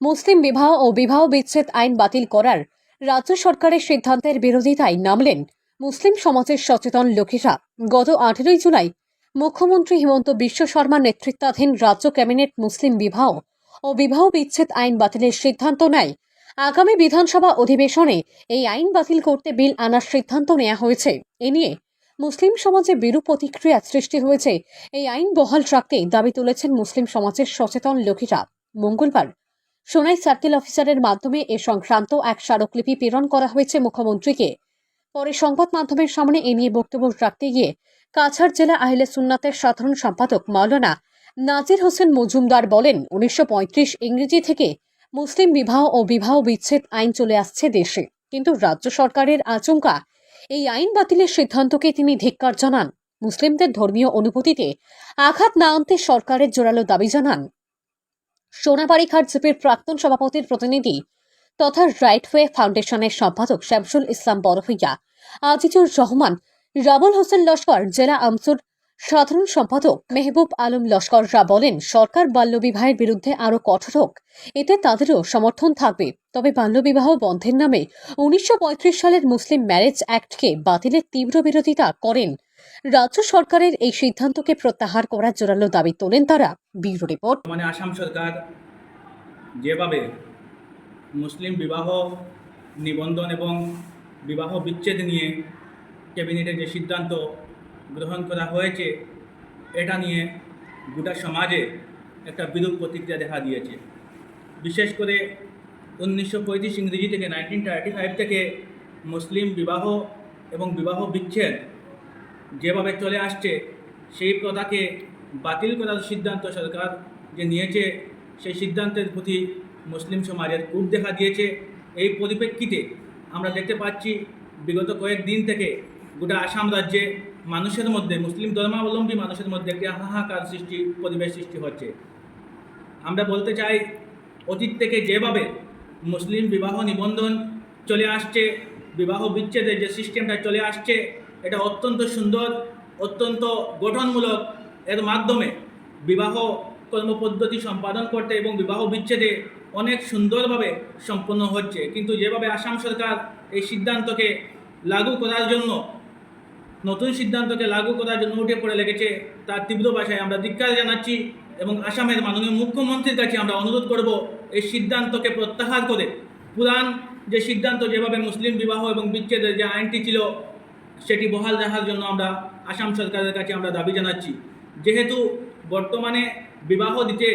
মুসলিম বিবাহ ও বিবাহ বিচ্ছেদ আইন বাতিল করার রাজ্য সরকারের সিদ্ধান্তের বিরোধিতায় নামলেন মুসলিম সমাজের সচেতন লোকেরা। গত আঠেরোই জুলাই মুখ্যমন্ত্রী হিমন্ত বিশ্ব শর্মার নেতৃত্বাধীন রাজ্য ক্যাবিনেট মুসলিম বিবাহ ও বিবাহ বিচ্ছেদ আইন বাতিলের সিদ্ধান্ত নেয়। আগামী বিধানসভা অধিবেশনে এই আইন বাতিল করতে বিল আনার সিদ্ধান্ত নেওয়া হয়েছে। এ নিয়ে মুসলিম সমাজে বিরূপ প্রতিক্রিয়া সৃষ্টি হয়েছে। এই আইন বহাল রাখতে দাবি তুলেছেন মুসলিম সমাজের সচেতন লোকেরা। মঙ্গলবার সোনাই সার্কেল অফিসারের মাধ্যমে এ সংক্রান্ত এক স্মারকলিপি প্রেরণ করা হয়েছে মুখ্যমন্ত্রীকে। পরে সংবাদ মাধ্যমের সামনে এ নিয়ে বক্তব্য রাখতে গিয়ে কাছাড় জেলা আহলে সুন্নাতের সাধারণ সম্পাদক মাওলানা নাজির হোসেন মজুমদার বলেন, উনিশশো পঁয়ত্রিশ ইংরেজি থেকে মুসলিম বিবাহ ও বিবাহ বিচ্ছেদ আইন চলে আসছে দেশে। কিন্তু রাজ্য সরকারের আচমকা এই আইন বাতিলের সিদ্ধান্তকে তিনি ধিক্কার জানান। মুসলিমদের ধর্মীয় অনুভূতিতে আঘাত না আনতে সরকারের জোরালো দাবি জানান। সোনাবাড়িঘাট জিপির প্রাক্তন সভাপতির প্রতিনিধি তথা রাইটওয়ে ফাউন্ডেশনের সম্পাদক শামসুল ইসলাম বরফইয়া আজিজুর রহমান, রাবুল হোসেন লস্কর, জেলা আমসুর সাধারণ সম্পাদক মেহবুব আলম লস্কররা বলেন, সরকার বাল্যবিবাহের বিরুদ্ধে আরও কঠোর হোক, এতে তাদেরও সমর্থন থাকবে। তবে বাল্যবিবাহ বন্ধের নামে উনিশশো পঁয়ত্রিশ সালের মুসলিম ম্যারেজ অ্যাক্টকে বাতিলের তীব্র বিরোধিতা করেন রাজ্য সরকারের এই সিদ্ধান্তকে প্রত্যাহার করার জোরালো দাবি তোলেন তারা। Bureau report. মানে আসাম সরকার যেভাবে মুসলিম বিবাহ নিবন্ধন এবং বিবাহ বিচ্ছেদ নিয়ে ক্যাবিনেটের যে সিদ্ধান্ত গ্রহণ করা হয়েছে, এটা নিয়ে গোটা সমাজে একটা বিরূপ প্রতিক্রিয়া দেখা দিয়েছে। বিশেষ করে উনিশশো পঁয়ত্রিশ ইংরেজি থেকে নাইনটিন থার্টি ফাইভ থেকে মুসলিম বিবাহ এবং বিবাহ বিচ্ছেদ যেভাবে চলে আসছে, সেই প্রথাকে বাতিল করার সিদ্ধান্ত সরকার যে নিয়েছে, সেই সিদ্ধান্তের প্রতি মুসলিম সমাজের কূপ দেখা দিয়েছে। এই পরিপ্রেক্ষিতে আমরা দেখতে পাচ্ছি, বিগত কয়েকদিন থেকে গোটা আসাম রাজ্যে মানুষের মধ্যে, মুসলিম ধর্মাবলম্বী মানুষের মধ্যে একটি হাহাকার সৃষ্টি, পরিবেশ সৃষ্টি হচ্ছে। আমরা বলতে চাই, অতীত থেকে যেভাবে মুসলিম বিবাহ নিবন্ধন চলে আসছে, বিবাহ বিচ্ছেদের যে সিস্টেমটা চলে আসছে এটা অত্যন্ত সুন্দর, অত্যন্ত গঠনমূলক এর মাধ্যমে বিবাহ কর্মপদ্ধতি সম্পাদন করতে এবং বিবাহ বিচ্ছেদে অনেক সুন্দরভাবে সম্পন্ন হচ্ছে। কিন্তু যেভাবে আসাম সরকার এই সিদ্ধান্তকে লাগু করার জন্য, নতুন সিদ্ধান্তকে লাগু করার জন্য উঠে পড়ে লেগেছে, তার তীব্র ভাষায় আমরা ধিক্কার জানাচ্ছি এবং আসামের মাননীয় মুখ্যমন্ত্রীর কাছে আমরা অনুরোধ করব এই সিদ্ধান্তকে প্রত্যাহার করে। পুরান যে সিদ্ধান্ত, যেভাবে মুসলিম বিবাহ এবং বিচ্ছেদের যে আইনটি ছিল সেটি বহাল রাখার জন্য আমরা আসাম সরকারের কাছে আমরা দাবি জানাচ্ছি। যেহেতু বর্তমানে বিবাহ দিতে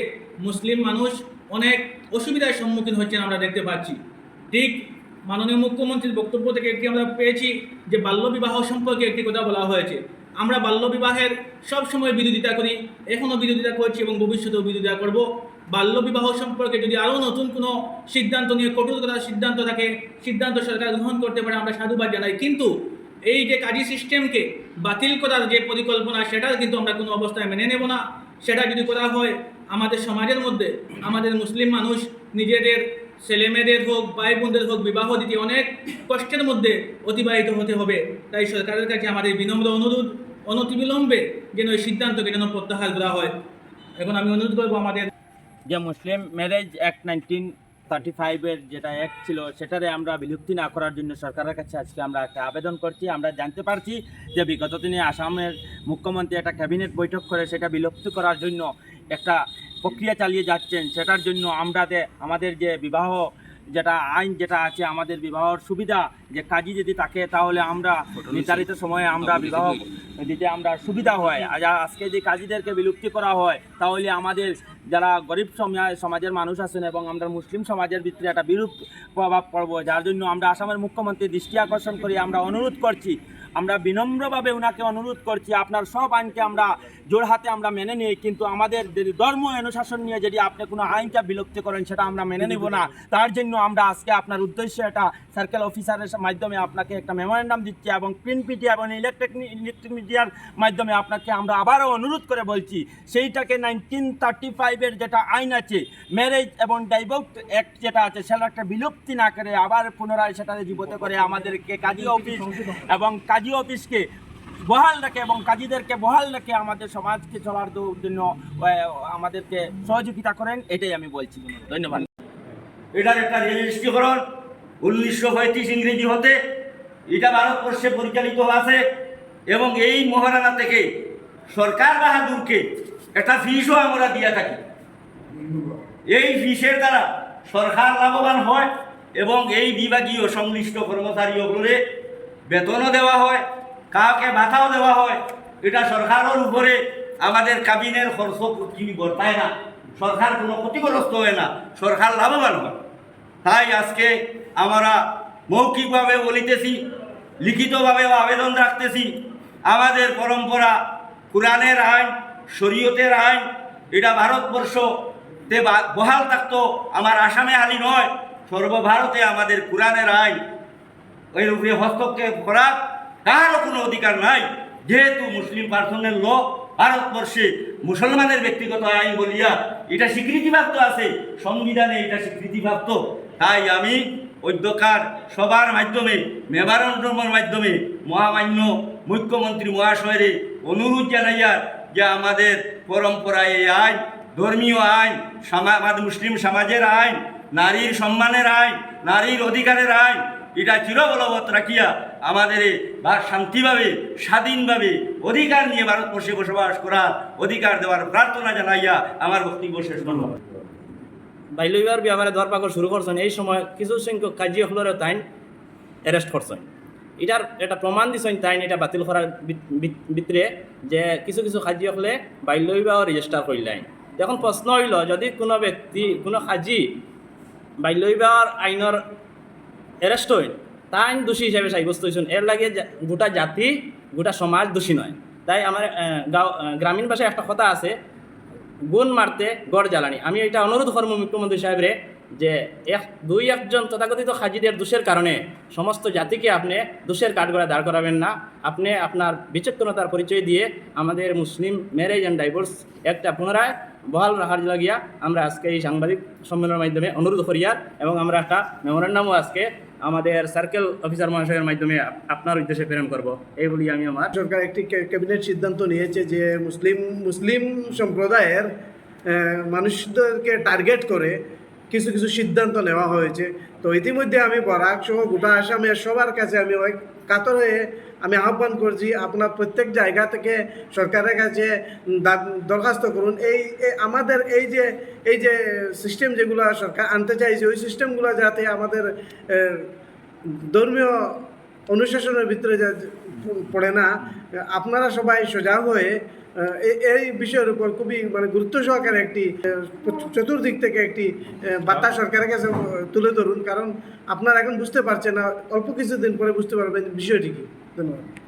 মুসলিম মানুষ অনেক অসুবিধার সম্মুখীন হচ্ছেন আমরা দেখতে পাচ্ছি। ঠিক মাননীয় মুখ্যমন্ত্রীর বক্তব্য থেকে একটি আমরা পেয়েছি যে বাল্যবিবাহ সম্পর্কে একটি কথা বলা হয়েছে। আমরা বাল্যবিবাহের সব সময় বিরোধিতা করি এখনও বিরোধিতা করছি এবং ভবিষ্যতেও বিরোধিতা করব। বাল্যবিবাহ সম্পর্কে যদি আরও নতুন কোনো সিদ্ধান্ত নিয়ে কঠোর করার সিদ্ধান্ত থাকে, সিদ্ধান্ত সরকার গ্রহণ করতে পারে, আমরা সাধুবাদ জানাই। কিন্তু এই যে কাজী সিস্টেমকে বাতিল করার যে পরিকল্পনা, সেটা কিন্তু আমরা কোনো অবস্থায় মেনে নেব না। সেটা যদি করা হয়, আমাদের সমাজের মধ্যে, আমাদের মুসলিম মানুষ, নিজেদের ছেলেমেয়েদের হোক ভাই বোনদের হোক, বিবাহ দিতে অনেক কষ্টের মধ্যে অতিবাহিত হতে হবে। তাই সরকারের কাছে আমাদের বিনম্র অনুরোধ, অনতিবিলম্বে যেন এই সিদ্ধান্তকে যেন প্রত্যাহার করা হয়। এখন আমি অনুরোধ করব আমাদের যে Muslim marriage act nineteen thirty ফাইভের যেটা অ্যাক্ট ছিল, সেটারে আমরা বিলুপ্তি না করার জন্য সরকারের কাছে আজকে আমরা একটা আবেদন করছি। আমরা জানতে পারছি যে বিগত দিনে আসামের মুখ্যমন্ত্রী একটা ক্যাবিনেট বৈঠক করে সেটা বিলুপ্তি করার জন্য একটা প্রক্রিয়া চালিয়ে যাচ্ছেন। সেটার জন্য আমরা আমাদের যে বিবাহ যেটা আইন যেটা আছে আমাদের বিবাহর সুবিধা যে কাজী যদি থাকে তাহলে আমরা নির্ধারিত সময়ে আমরা বিবাহ দিতে আমরা সুবিধা হয়। আর আজকে যে কাজীদেরকে বিলুপ্তি করা হয় তাহলে আমাদের যারা গরিব সমাজ- সমাজের মানুষ আছেন এবং আমরা মুসলিম সমাজের ভিতরে একটা বিরূপ প্রভাব পড়ব যার জন্য আমরা আসামের মুখ্যমন্ত্রী দৃষ্টি আকর্ষণ করি আমরা অনুরোধ করছি আমরা বিনম্রভাবে ওনাকে অনুরোধ করছি আপনার সব আইনকে আমরা জোর হাতে আমরা মেনে নিই কিন্তু আমাদের ধর্ম অনুশাসন নিয়ে যদি আপনি কোনো আইনটা বিলুপ্তি করেন সেটা আমরা মেনে নিব না। তার জন্য আমরা আজকে আপনার উদ্দেশ্যে একটা সার্কেল অফিসারের মাধ্যমে আপনাকে একটা মেমোরেন্ডাম দিচ্ছি এবং প্রিন্ট মিডিয়া এবং ইলেকট্রিক ইলেকট্রিক মিডিয়ার মাধ্যমে আপনাকে আমরা আবারও অনুরোধ করে বলছি সেইটাকে নাইনটিন থার্টি ফাইভের যেটা আইন আছে ম্যারেজ এবং ডাইভোর্স অ্যাক্ট যেটা আছে সেটা একটা বিলুপ্তি না করে আবার পুনরায় সেটা জীবিত করে আমাদেরকে কাজী অফিস এবং কাজী অফিসকে বহাল রেখে এবং কাজীদেরকে বহাল রেখে আমাদের সমাজকে চলার জন্য আমাদেরকে সহযোগিতা করেন, এটাই আমি বলছি ধন্যবাদ। এটার একটা রেজিস্ট্রিকরণ উনিশশো পঁয়ত্রিশ ইংরেজি হতে, এটা ভারতবর্ষে পরিচালিত আছে এবং এই মহারানা থেকে সরকার বাহাদুরকে একটা ফিসও আমরা দিয়ে থাকি। এই ফিসের দ্বারা সরকার লাভবান হয় এবং এই বিভাগীয় সংশ্লিষ্ট কর্মচারী কর্মচারীগুলোরে বেতনও দেওয়া হয়। কাউকে ভাতাও দেওয়া হয়, এটা সরকারের উপরে আমাদের কাবিনের খরচ কি বর্তায় না। সরকার কোনো ক্ষতিগ্রস্ত হয় না, সরকার লাভবান হয়। তাই আজকে আমরা মৌখিকভাবে বলিতেছি লিখিতভাবে আবেদন রাখতেছি, আমাদের পরম্পরা, কোরআনের আইন, শরীয়তের আইন, এটা ভারতবর্ষ তে বহাল থাকতো, আমার আসামে আলী নয়, সর্বভারতে আমাদের কোরআনের আইন, এর উপরে হস্তক্ষেপ করার কারও কোনো অধিকার নাই। যেহেতু মুসলিম পার্সনের ল ভারতবর্ষে মুসলমানের ব্যক্তিগত আইন বলিয়া এটা স্বীকৃতিপ্রাপ্ত আছে, সংবিধানে এটা স্বীকৃতিপ্রাপ্ত। তাই আমি অধ্যকার সবার মাধ্যমে মেমারণ্ডমের মাধ্যমে মহামান্য মুখ্যমন্ত্রী মহাশয়ের অনুরোধ জানাইয়ার যে আমাদের পরম্পরায় এই আইন, ধর্মীয় আইন আমাদের মুসলিম সমাজের আইন, নারীর সম্মানের আইন, নারীর অধিকারের আইন, এটা চিরবলবৎ রাখিয়া আমাদের বা শান্তিভাবে, স্বাধীনভাবে অধিকার নিয়ে ভারতবর্ষে বসবাস করার অধিকার দেওয়ার প্রার্থনা জানাইয়া আমার বক্তব্য শেষ করলাম। বাইলইবার ব্যাপারে ধরপাকড় শুরু করছেন। এই সময় কিছু সংখ্যক কাজী হলেরও তাইন অ্যারেস্ট করছেন। এটার এটা প্রমাণ দিছেন তাইন, এটা বাতিল করার ভিত- ভিত- ভিতরে যে কিছু কিছু কাজী হলে বাল্যবিবাহ রেজিস্টার করলেন এখন প্রশ্ন হইল, যদি কোনো ব্যক্তি, কোনো কাজী বাল্যবিবাহর আইনের অ্যারেস্ট হইন তা আইন দোষী হিসাবে সাব্যস্ত হয়েছেন এর লাগে গোটা জাতি, গোটা সমাজ দোষী নয়। তাই আমার গ্রামীণ ভাষায় একটা কথা আছে, গুণ মারতে গড় জ্বালানি। আমি এটা অনুরোধ করব মুখ্যমন্ত্রী সাহেবরে যে এক, দুই, একজন তথাকথিত হাজিদের দোষের কারণে সমস্ত জাতিকে আপনি দোষের কাঠগড়ায় দাঁড় করাবেন না। আপনি আপনার বিচক্ষণতার পরিচয় দিয়ে আমাদের মুসলিম ম্যারেজ অ্যান্ড ডাইভোর্স একটা পুনরায় বহাল রাখার লাগিয়া আমরা আজকে এই সাংবাদিক সম্মেলনের মাধ্যমে অনুরোধ করিয়ার এবং আমরা একটা মেমোরেন্ডামও আজকে আমাদের সার্কেল অফিসার মহাশয়ের মাধ্যমে আপনার উদ্দেশ্যে প্রেরণ করব। এই বলি আমি আমার সরকার একটি ক্যাবিনেট সিদ্ধান্ত নিয়েছে যে মুসলিম মুসলিম সম্প্রদায়ের মানুষদেরকে টার্গেট করে কিছু কিছু সিদ্ধান্ত নেওয়া হয়েছে। তো ইতিমধ্যে আমি বরাক সহ গোটা আসামের সবার কাছে আমি ওই কাতর হয়ে আমি আহ্বান করছি, আপনার প্রত্যেক জায়গা থেকে সরকারের কাছে দরখাস্ত করুন। এই আমাদের এই যে এই যে সিস্টেম যেগুলো সরকার আনতে চাইছে, ওই সিস্টেমগুলো যাতে আমাদের ধর্মীয় অনুশাসনের ভিতরে যা পড়ে না, আপনারা সবাই সজাগ হয়ে এই বিষয়ের উপর খুবই মানে গুরুত্ব সহকারে একটি চতুর্দিক থেকে একটি বার্তা সরকারের কাছে তুলে ধরুন। কারণ আপনারা এখন বুঝতে পারছেন না, অল্প কিছুদিন পরে বুঝতে পারবেন বিষয়টি কি। ধন্যবাদ।